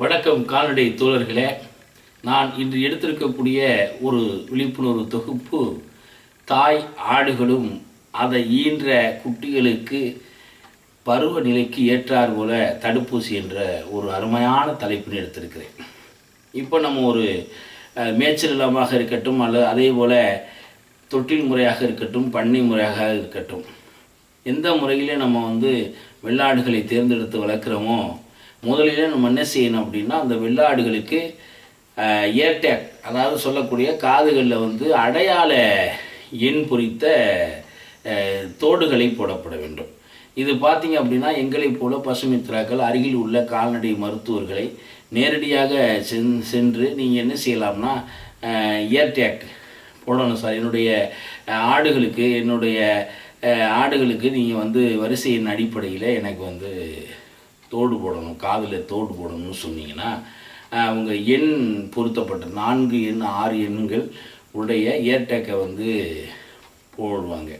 வணக்கம் கால்நடை தோழர்களே. நான் இன்று எடுத்திருக்கக்கூடிய ஒரு விழிப்புணர்வு தொகுப்பு தாய் ஆடுகளும் அதை ஈன்ற குட்டிகளுக்கு பருவநிலைக்கு ஏற்றார் போல தடுப்பூசி என்ற ஒரு அருமையான தலைப்பினை எடுத்திருக்கிறேன். இப்போ நம்ம ஒரு மேய்ச்சல் நிலமாக இருக்கட்டும் அல்லது அதே போல் தொட்டில் முறையாக இருக்கட்டும் பண்ணை முறையாக இருக்கட்டும் எந்த முறையிலே நம்ம வந்து வெள்ளாடுகளை தேர்ந்தெடுத்து வளர்க்குறோமோ முதலிலே நம்ம என்ன செய்யணும் அப்படின்னா அந்த வெள்ளாடுகளுக்கு ஏர்டேக் அதாவது சொல்லக்கூடிய காதுகளில் வந்து அடையாள எண் பொறித்த தோடுகளை போடப்பட வேண்டும். இது பார்த்தீங்க அப்படின்னா எங்களைப் போல பசுமித்ராக்கள் அருகில் உள்ள கால்நடை மருத்துவர்களை நேரடியாக சென் சென்று நீங்கள் என்ன செய்யலாம்னா ஏர்டேக் போடணும் சார். என்னுடைய ஆடுகளுக்கு என்னுடைய ஆடுகளுக்கு நீங்கள் வந்து வரிசையின் அடிப்படையில் எனக்கு வந்து தோடு போடணும் காதில் தோடு போடணும்னு சொன்னீங்கன்னா அவங்க எண் பொருத்தப்பட்ட நான்கு எண் ஆறு எண்கள் உடைய ஏர்டேக்கை வந்து போடுவாங்க.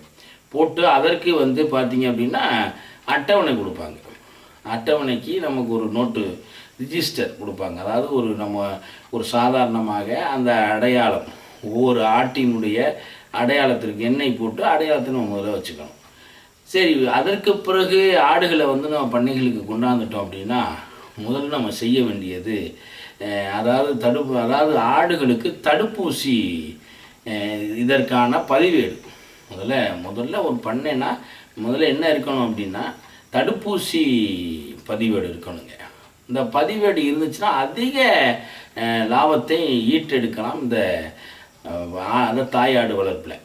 போட்டு அதற்கு வந்து பார்த்தீங்க அப்படின்னா அட்டவணை கொடுப்பாங்க. அட்டவணைக்கு நமக்கு ஒரு நோட்டு ரிஜிஸ்டர் கொடுப்பாங்க. அதாவது ஒரு நம்ம ஒரு சாதாரணமாக அந்த அடையாளம் ஒவ்வொரு ஆட்டினுடைய அடையாளத்திற்கு எண்ணெய் போட்டு அடையாளத்தை நம்ம முதல்ல வச்சுக்கணும். சரி அதற்கு பிறகு ஆடுகளை வந்து நம்ம பண்ணைகளுக்கு கொண்டாந்துட்டோம் அப்படின்னா முதல்ல நம்ம செய்ய வேண்டியது அதாவது தடுப்பு அதாவது ஆடுகளுக்கு தடுப்பூசி இதற்கான பதிவேடு. முதல்ல முதல்ல ஒரு பண்ணைனா முதல்ல என்ன இருக்கணும் அப்படின்னா தடுப்பூசி பதிவேடு இருக்கணுங்க. இந்த பதிவேடு இருந்துச்சுன்னா அதிக லாபத்தை ஈட்டெடுக்கலாம் இந்த அந்த தாயாடு வளர்ப்பில்.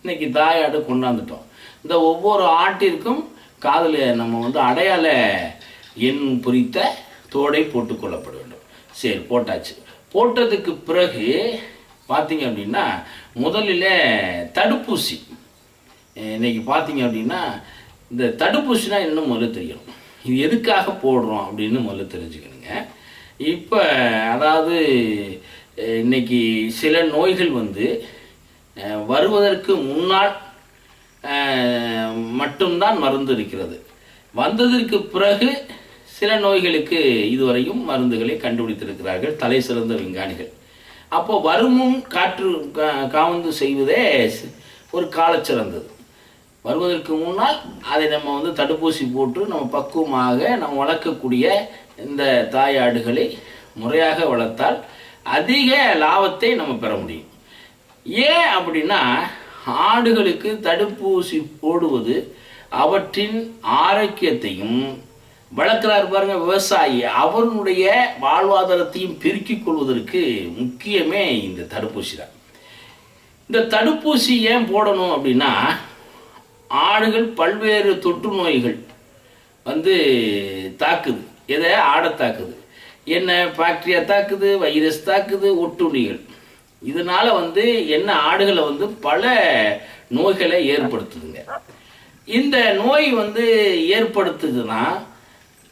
இன்றைக்கி தாயாடு கொண்டாந்துட்டோம். இந்த ஒவ்வொரு ஆட்டிற்கும் காதில் நம்ம வந்து அடையாள எண் பொறித்த தோடை போட்டுக்கொள்ளப்பட வேண்டும். சரி போட்டாச்சு. போட்டதுக்கு பிறகு பார்த்தீங்க அப்படின்னா முதலில் தடுப்பூசி. இன்றைக்கி இன்னைக்கு பார்த்தீங்க அப்படின்னா இந்த தடுப்பூசினா இன்னும் முதல்ல தெரியணும். இது எதுக்காக போடுறோம் அப்படின்னு முதல்ல தெரிஞ்சுக்கணுங்க. இப்போ அதாவது இன்னைக்கு சில நோய்கள் வந்து வருவதற்கு முன்னால் மட்டும்தான் மருந்து இருக்கிறது வந்ததற்கு பிறகு சில நோய்களுக்கு இதுவரையும் மருந்துகளை கண்டுபிடித்திருக்கிறார்கள். தலை சிறந்த விஞ்ஞானிகள். அப்போ வருமும் காற்று கா- காவந்து செய்வதே ஒரு காலச்சிறந்தது வருவதற்கு முன்னால் அதை நம்ம வந்து தடுப்பூசி போட்டு நம்ம பக்குவமாக நம்ம வளர்க்கக்கூடிய இந்த தாயாடுகளை முறையாக வளர்த்தால் அதிக லாபத்தை நம்ம பெற முடியும். ஏன் அப்படின்னா ஆடுகளுக்கு தடுப்பூசி போடுவது அவற்றின் ஆரோக்கியத்தையும் வளர்க்குறாரு பாருங்க விவசாயி. அவனுடைய வாழ்வாதாரத்தையும் பெருக்கிக் கொள்வதற்கு முக்கியமே இந்த தடுப்பூசி தான். இந்த தடுப்பூசி ஏன் போடணும் அப்படின்னா ஆடுகள் பல்வேறு தொற்று நோய்கள் வந்து தாக்குது. எதை? ஆடை தாக்குது. என்ன? பாக்டீரியா தாக்குது வைரஸ் தாக்குது ஒட்டுண்ணிகள். இதனால வந்து என்ன ஆடுகளை வந்து பல நோய்களை ஏற்படுத்துதுங்க. இந்த நோய் வந்து ஏற்படுத்துதுன்னா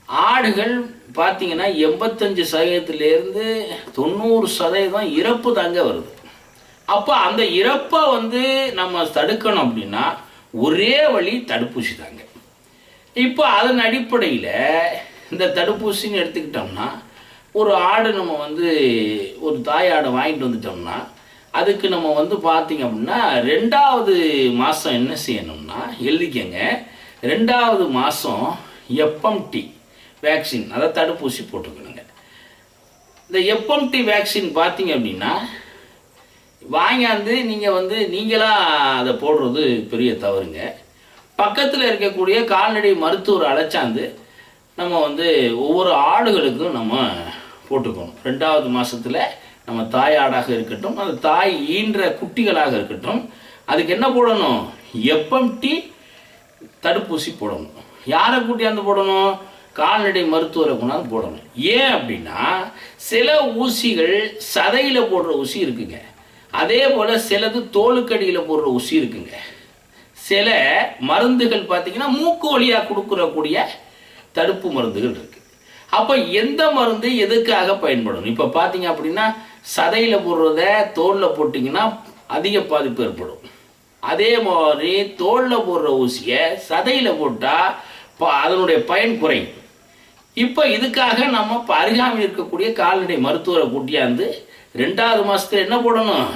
ஆடுகள் பார்த்தீங்கன்னா எண்பத்தஞ்சு சதவீதத்திலேருந்து தொண்ணூறு சதவீதம் இறப்பு தாங்க வருது. அப்போ அந்த இறப்பை வந்து நம்ம தடுக்கணும் அப்படின்னா ஒரே வழி தடுப்பூசி தாங்க. இப்போ அதன் அடிப்படையில் இந்த தடுப்பூசின்னு எடுத்துக்கிட்டோம்னா ஒரு ஆடு நம்ம வந்து ஒரு தாய் ஆடை வாங்கிட்டு வந்துட்டோம்னா அதுக்கு நம்ம வந்து பார்த்தீங்க அப்படின்னா ரெண்டாவது மாதம் என்ன செய்யணும்னா எழுதிக்கங்க. ரெண்டாவது மாதம் எப்எம்டி வேக்சின் அதாவது தடுப்பூசி போட்டுக்கணுங்க. இந்த எப்எம்டி வேக்சின் பார்த்தீங்க அப்படின்னா வாங்கியாந்து நீங்கள் வந்து நீங்களாக அதை போடுறது பெரிய தவறுங்க. பக்கத்தில் இருக்கக்கூடிய கால்நடை மருத்துவர் அழைச்சாந்து நம்ம வந்து ஒவ்வொரு ஆடுகளுக்கும் நம்ம போட்டுக்கணும். ரெண்டாவது மாதத்தில் நம்ம தாயாடாக இருக்கட்டும் அந்த தாய் ஈன்ற குட்டிகளாக இருக்கட்டும் அதுக்கு என்ன போடணும்? எப்எம்டி தடுப்பூசி போடணும். யாரை கூட்டியாந்து போடணும்? கால்நடை மருத்துவரை கொண்டாந்து போடணும். ஏன் அப்படின்னா சில ஊசிகள் சதையில் போடுற ஊசி இருக்குங்க. அதே போல் சிலது தோலுக்கடியில் போடுற ஊசி இருக்குங்க. சில மருந்துகள் பார்த்தீங்கன்னா மூக்கு வழியாக கொடுக்குறக்கூடிய தடுப்பு மருந்துகள் இருக்கு. அப்போ எந்த மருந்து எதுக்காக பயன்படும்? இப்போ பார்த்தீங்க அப்படின்னா சதையில் போடுறத தோலில் போட்டிங்கன்னா அதிக பாதிப்பு ஏற்படும். அதே மாதிரி தோலில் போடுற ஊசியை சதையில் போட்டால் அதனுடைய பயன் குறையும். இப்போ இதுக்காக நம்ம இப்போ அருகாமையில் இருக்கக்கூடிய கால்நடை மருத்துவரை கூட்டியாந்து ரெண்டாவது மாதத்தில் என்ன போடணும்?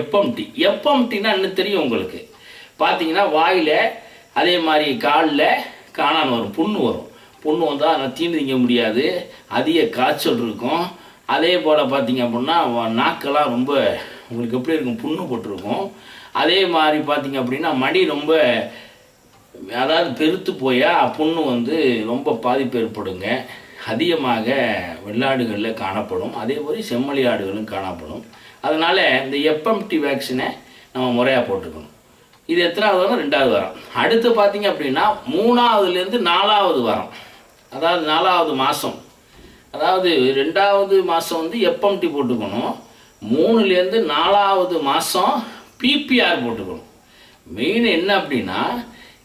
எப்எம்டி எப்எம்டின்னா என்ன தெரியும் உங்களுக்கு? பார்த்தீங்கன்னா வாயில் அதே மாதிரி காலில் காணாமல் வரும் புண்ணு வரும். புண்ணு வந்தால் அதை தீண்டு திங்க முடியாது. அதிக காய்ச்சல் இருக்கும். அதே போல் பார்த்தீங்க அப்படின்னா நாக்கெல்லாம் ரொம்ப உங்களுக்கு எப்படி இருக்கும் புண்ணு போட்டிருக்கும். அதே மாதிரி பார்த்தீங்க அப்படின்னா மடி ரொம்ப அதாவது பெருத்து போயா புண்ணு வந்து ரொம்ப பாதிப்பு ஏற்படுங்க. அதிகமாக வெள்ளாடுகளில் காணப்படும். அதே மாதிரி செம்மொழி ஆடுகளும் காணப்படும். அதனால் இந்த எப்எம்டி வேக்சினை நம்ம முறையாக போட்டுக்கணும். இது எத்தனாவது வாரம்? ரெண்டாவது வாரம். அடுத்து பார்த்தீங்க அப்படின்னா மூணாவதுலேருந்து நாலாவது வாரம். அதாவது நாலாவது மாதம் அதாவது ரெண்டாவது மாதம் வந்து எப்எம்டி போட்டுக்கணும். மூணுலேருந்து நாலாவது மாதம் பிபிஆர் போட்டுக்கணும். மெயின் என்ன அப்படின்னா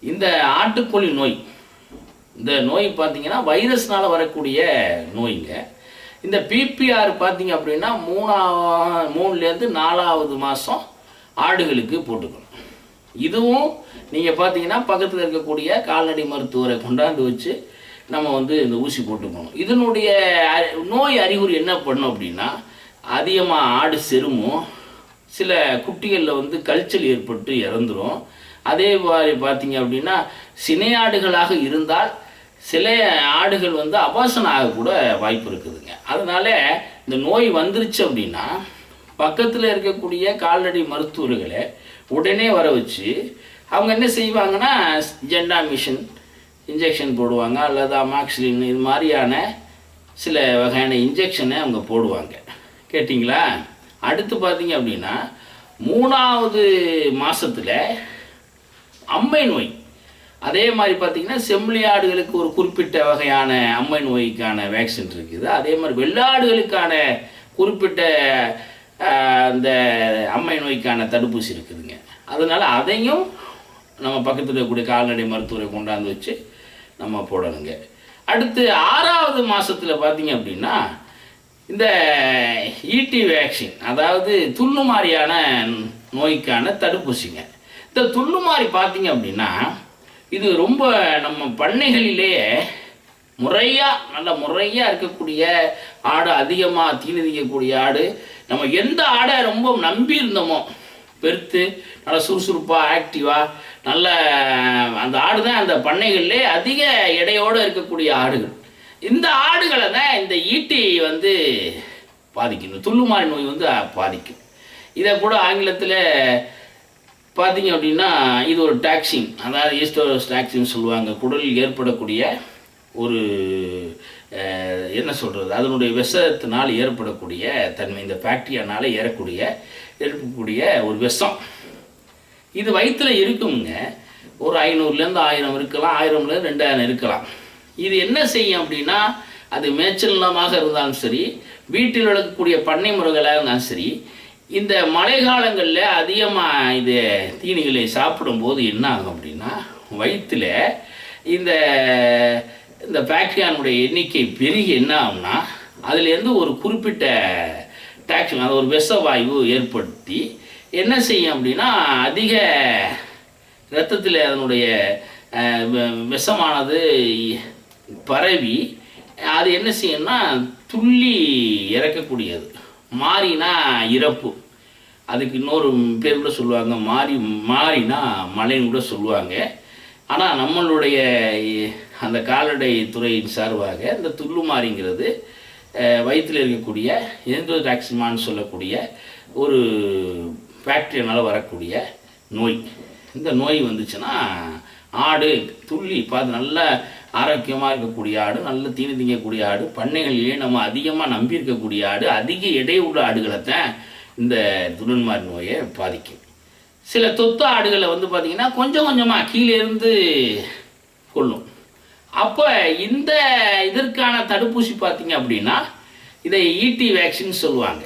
இந்த ஆட்டுக்கோழி நோய். இந்த நோய் பார்த்தீங்கன்னா வைரஸ்னால் வரக்கூடிய நோய்ங்க. இந்த பிபிஆர் பார்த்தீங்க அப்படின்னா மூணா மூணுலேருந்து நாலாவது மாதம் ஆடுகளுக்கு போட்டுக்கணும். இதுவும் நீங்கள் பார்த்தீங்கன்னா பக்கத்தில் இருக்கக்கூடிய கால்நடை மருத்துவரை கொண்டாந்து வச்சு நம்ம வந்து இந்த ஊசி போட்டுக்கணும். இதனுடைய நோய் அறிகுறி என்ன பண்ணும் அப்படின்னா அதிகமாக ஆடு செருமும் சில குட்டிகளில் வந்து கல்ச்சல் ஏற்பட்டு இறந்துடும் அதே மாதிரி பார்த்தீங்க அப்படின்னா சினையாடுகளாக இருந்தால் சில ஆடுகள் வந்து அபாசனம் ஆகக்கூட வாய்ப்பு இருக்குதுங்க. அதனால இந்த நோய் வந்துருச்சு அப்படின்னா பக்கத்தில் இருக்கக்கூடிய கால்நடை மருத்துவர்களை உடனே வர வச்சு அவங்க என்ன செய்வாங்கன்னா ஜெண்டா மிஷின் இன்ஜெக்ஷன் போடுவாங்க அல்லது அமாக்சிலின் இது மாதிரியான சில வகையான இன்ஜெக்ஷனை அவங்க போடுவாங்க. கேட்டிங்களா? அடுத்து பார்த்தீங்க அப்படின்னா மூணாவது மாதத்தில் அம்மை நோய் அதே மாதிரி பார்த்தீங்கன்னா செம்மறி ஆடுகளுக்கு ஒரு குறிப்பிட்ட வகையான அம்மை நோய்க்கான வேக்சின் இருக்குது. அதே மாதிரி வெள்ளாடுகளுக்கான குறிப்பிட்ட அந்த அம்மை நோய்க்கான தடுப்பூசி இருக்குதுங்க. அதனால் அதையும் நம்ம பக்கத்தில் இருக்கக்கூடிய கால்நடை மருத்துவரை கொண்டாந்து வச்சு நம்ம போடணுங்க. அடுத்து ஆறாவது மாதத்தில் பார்த்தீங்க அப்படின்னா இந்த ஈட்டி வேக்சின் அதாவது துள்ளுமாரியான நோய்க்கான தடுப்பூசிங்க. இந்த துள்ளுமாரி பார்த்தீங்க அப்படின்னா இது ரொம்ப நம்ம பண்ணைகளிலேயே முறையாக நல்ல முறையாக இருக்கக்கூடிய ஆடு அதிகமாக தீனிதிக்கக்கூடிய ஆடு நம்ம எந்த ஆடை ரொம்ப நம்பி இருந்தோமோ பெருத்து நல்லா சுறுசுறுப்பாக ஆக்டிவாக நல்ல அந்த ஆடு தான் அந்த பண்ணைகளிலே அதிக எடையோடு இருக்கக்கூடிய ஆடுகள். இந்த ஆடுகளை தான் இந்த ஈட்டி வந்து பாதிக்கும் இந்த துள்ளுமாறி நோய் வந்து பாதிக்கும். இதை கூட ஆங்கிலத்தில் பார்த்தீங்க அப்படின்னா இது ஒரு டாக்ஸின் அதாவது ஈஸ்டோரஸ் டாக்ஸின் சொல்லுவாங்க. குடலில் ஏற்படக்கூடிய ஒரு என்ன சொல்கிறது அதனுடைய விஷத்தினால் ஏற்படக்கூடிய தன்மை இந்த ஃபேக்ட்ரியானால் ஏறக்கூடிய இருக்கக்கூடிய ஒரு விஷம். இது வயிற்றுல இருக்குங்க ஒரு ஐநூறுலேருந்து ஆயிரம் இருக்கலாம் ஆயிரம்லேருந்து ரெண்டாயிரம் இருக்கலாம். இது என்ன செய்யும் அப்படின்னா அது மேய்ச்சல் நிலமாக இருந்தாலும் சரி வீட்டில் வளர்க்கக்கூடிய பண்ணை முறைகளாக இருந்தாலும் சரி இந்த மழை காலங்களில் அதிகமாக இது தீனிகளை சாப்பிடும்போது என்ன ஆகும் அப்படின்னா வயிற்றுல இந்த இந்த பாக்டீரியானுடைய எண்ணிக்கை பெருகி என்ன ஆகும்னா அதுலேருந்து ஒரு குறிப்பிட்ட டாக்ஸின் அது ஒரு விஷ வாயு ஏற்படுத்தி என்ன செய்யும் அப்படின்னா அதிக இரத்தத்தில் அதனுடைய விஷமானது பரவி அது என்ன செய்யும்னா துள்ளி இறக்கக்கூடியது. மாறினா இறப்பு. அதுக்கு இன்னொரு பேர் கூட சொல்லுவாங்க மாறி மாறினா மலைன்னு கூட சொல்லுவாங்க. ஆனால் நம்மளுடைய அந்த கால்நடை துறையின் சார்பாக இந்த துள்ளுமாறிங்கிறது வயிற்றில் இருக்கக்கூடிய எந்தோடாக்சிமான்னு சொல்லக்கூடிய ஒரு பாக்டீரியானால வரக்கூடிய நோய். இந்த நோய் வந்துச்சுன்னா ஆடு துள்ளி பார்த்து நல்ல ஆரோக்கியமாக இருக்கக்கூடிய ஆடு நல்ல தீனி திங்கக்கூடிய ஆடு பண்ணைகளிலேயே நம்ம அதிகமாக நம்பி இருக்கக்கூடிய ஆடு அதிக எடை உள்ள ஆடுகளை தான் இந்த துடன்மார் நோயை பாதிக்கும். சில தொத்த ஆடுகளை வந்து பார்த்திங்கன்னா கொஞ்சம் கொஞ்சமாக கீழே இருந்து கொள்ளும். அப்போ இந்த இதற்கான தடுப்பூசி பார்த்தீங்க அப்படின்னா இதை ஈட்டி வேக்சின் சொல்லுவாங்க.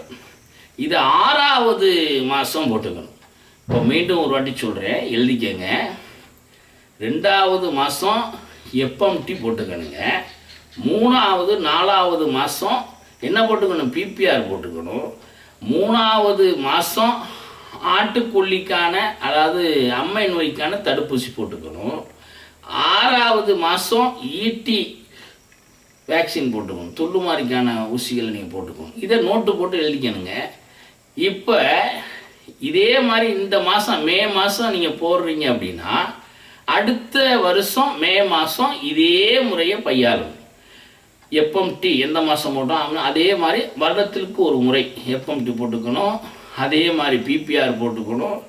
இது ஆறாவது மாதம் போட்டுக்கணும். இப்போ மீண்டும் ஒரு வாட்டி சொல்கிறேன் எழுதிக்கங்க. ரெண்டாவது மாதம் எப்எம்டி போட்டுக்கணுங்க. மூணாவது நாலாவது மாதம் என்ன போட்டுக்கணும்? பிபிஆர் போட்டுக்கணும். மூணாவது மாதம் ஆட்டுக்கொல்லிக்கான அதாவது அம்மை நோய்க்கான தடுப்பூசி போட்டுக்கணும். ஆறாவது மாதம் ஈட்டி வேக்சின் போட்டுக்கணும். துள்ளுமாரிக்கான ஊசிகளை நீங்கள் போட்டுக்கணும். இதை நோட்டு போட்டு எழுதிக்கணுங்க. இப்போ இதே மாதிரி இந்த மாதம் மே மாதம் நீங்கள் போடுறீங்க அப்படின்னா அடுத்த வருஷம் மே மாதம் இதே முறையை கையாளணும். எப்எம்டி எந்த மாதம் போட்டோம் அப்படின்னா அதே மாதிரி வருடத்திற்கு ஒரு முறை எப்எம்டி போட்டுக்கணும். அதே மாதிரி பிபிஆர் போட்டுக்கணும்.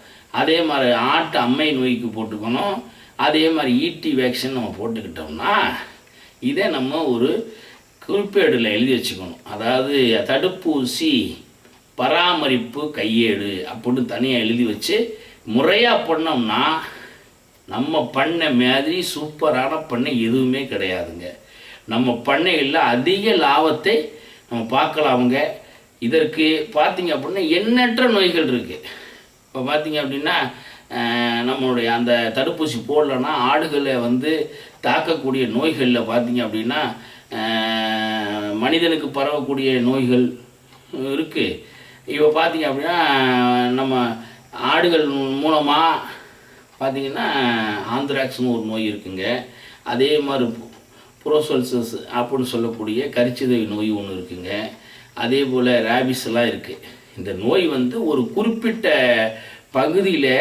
அதே மாதிரி ஆட்டு அம்மை நோய்க்கு போட்டுக்கணும். அதே மாதிரி ஈட்டி வேக்சின் நம்ம போட்டுக்கிட்டோம்னா இதை நம்ம ஒரு குறிப்பேடில் எழுதி வச்சுக்கணும். அதாவது தடுப்பூசி பராமரிப்பு கையேடு அப்படின்னு தனியாக எழுதி வச்சு முறையாக பண்ணோம்னா நம்ம பண்ண மாதிரி சூப்பரான பண்ணை எதுவுமே கிடையாதுங்க. நம்ம பண்ணையில் அதிக லாபத்தை நம்ம பார்க்கலாமுங்க இதற்கு பார்த்தீங்க அப்படின்னா எண்ணற்ற நோய்கள் இருக்குது இப்போ பார்த்தீங்க அப்படின்னா நம்மளுடைய அந்த தடுப்பூசி போடலன்னா ஆடுகளை வந்து தாக்கக்கூடிய நோய்களில் பார்த்தீங்க அப்படின்னா மனிதனுக்கு பரவக்கூடிய நோய்கள் இருக்குது இப்போ பார்த்தீங்க அப்படின்னா நம்ம ஆடுகள் மூலமாக பார்த்தீங்கன்னா ஆந்த்ராக்ஸ்னு ஒரு நோய் இருக்குங்க. அதே மாதிரி புரோசல்சஸ் அப்படின்னு சொல்லக்கூடிய கரிச்சிதை நோய் ஒன்று இருக்குங்க. அதே போல் ரேபிஸ் எல்லாம் இருக்குது இந்த நோய் வந்து ஒரு குறிப்பிட்ட பகுதியில்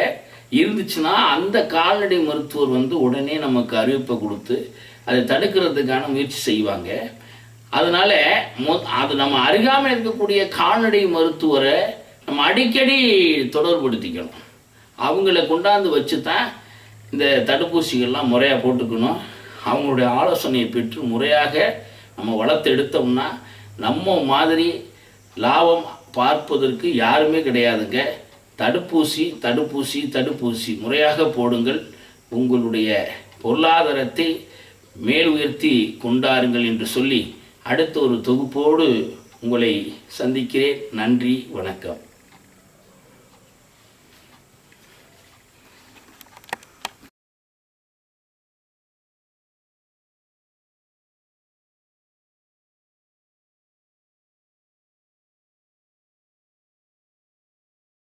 இருந்துச்சுன்னா அந்த கால்நடை மருத்துவர் வந்து உடனே நமக்கு அறிவிப்பை கொடுத்து அதை தடுக்கிறதுக்கான முயற்சி செய்வாங்க. அதனால மொ- அது நம்ம அருகாமல் இருக்கக்கூடிய கால்நடை மருத்துவரை நம்ம அடிக்கடி தொடர்படுத்திக்கணும் அவங்கள கொண்டாந்து வச்சு தான் இந்த தடுப்பூசிகள்லாம் முறையாக போட்டுக்கணும். அவங்களுடைய ஆலோசனையை பெற்று முறையாக நம்ம வளர்த்து எடுத்தோம்னா நம்ம மாதிரி லாபம் பார்ப்பதற்கு யாருமே கிடையாதுங்க. தடுப்பூசி தடுப்பூசி தடுப்பூசி முறையாக போடுங்கள். உங்களுடைய பொருளாதாரத்தை மேல் உயர்த்தி கொண்டாருங்கள் என்று சொல்லி அடுத்த ஒரு தொகுப்போடு உங்களை சந்திக்கிறேன். நன்றி வணக்கம்.